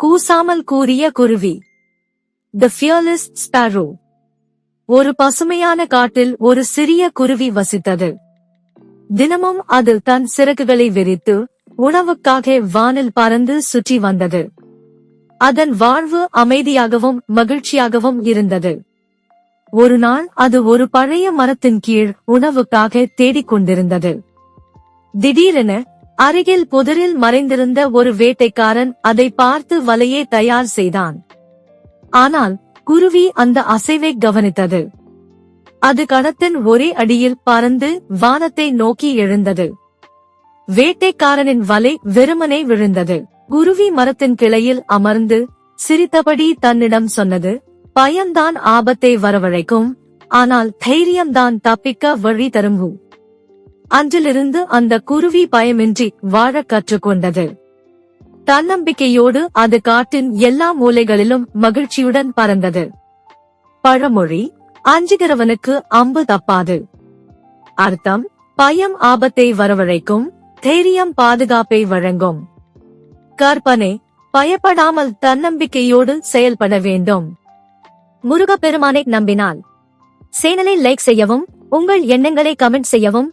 கூசாமல் கூறிய குருவி. த fearless sparrow ஒரு பசுமையான காட்டில் ஒரு சிறிய குருவி வசித்தது. தினமும் அது தன் சிறகுகளை விரித்து உணவுக்காக வானில் பறந்து சுற்றி வந்தது. அதன் வாழ்வு அமைதியாகவும் மகிழ்ச்சியாகவும் இருந்தது. ஒரு நாள் அது ஒரு பழைய மரத்தின் கீழ் உணவுக்காக தேடிக் கொண்டிருந்தது திடீரென அருகில் புதரில் மறைந்திருந்த ஒரு வேட்டைக்காரன் அதை பார்த்து வலையை தயார் செய்தான். ஆனால் குருவி அந்த அசைவை கவனித்தது. அது கடத்தின் ஒரே அடியில் பறந்து வானத்தை நோக்கி எழுந்தது. வேட்டைக்காரனின் வலை வெறுமனே விழுந்தது. குருவி மரத்தின் கிளையில் அமர்ந்து சிரித்தபடி தன்னிடம் சொன்னது பயம்தான் ஆபத்தை வரவழைக்கும் ஆனால் தைரியம்தான் தப்பிக்க வழி தரும்பு அன்றிலிருந்து அந்த குருவி பயமின்றி வாழ கற்றுக்கொண்டது. தன்னம்பிக்கையோடு அது காட்டின் எல்லா மூலைகளிலும் மகிழ்ச்சியுடன் பறந்தது. பழமொழி அஞ்சுகிறவனுக்கு அம்பு தப்பாது. அர்த்தம் பயம் ஆபத்தை வரவழைக்கும் தைரியம் பாதுகாப்பை வழங்கும். கற்பனை பயப்படாமல் தன்னம்பிக்கையோடு செயல்பட வேண்டும். முருகப்பெருமானை நம்பினால். சேனலை லைக் செய்யவும் உங்கள் எண்ணங்களை கமெண்ட் செய்யவும்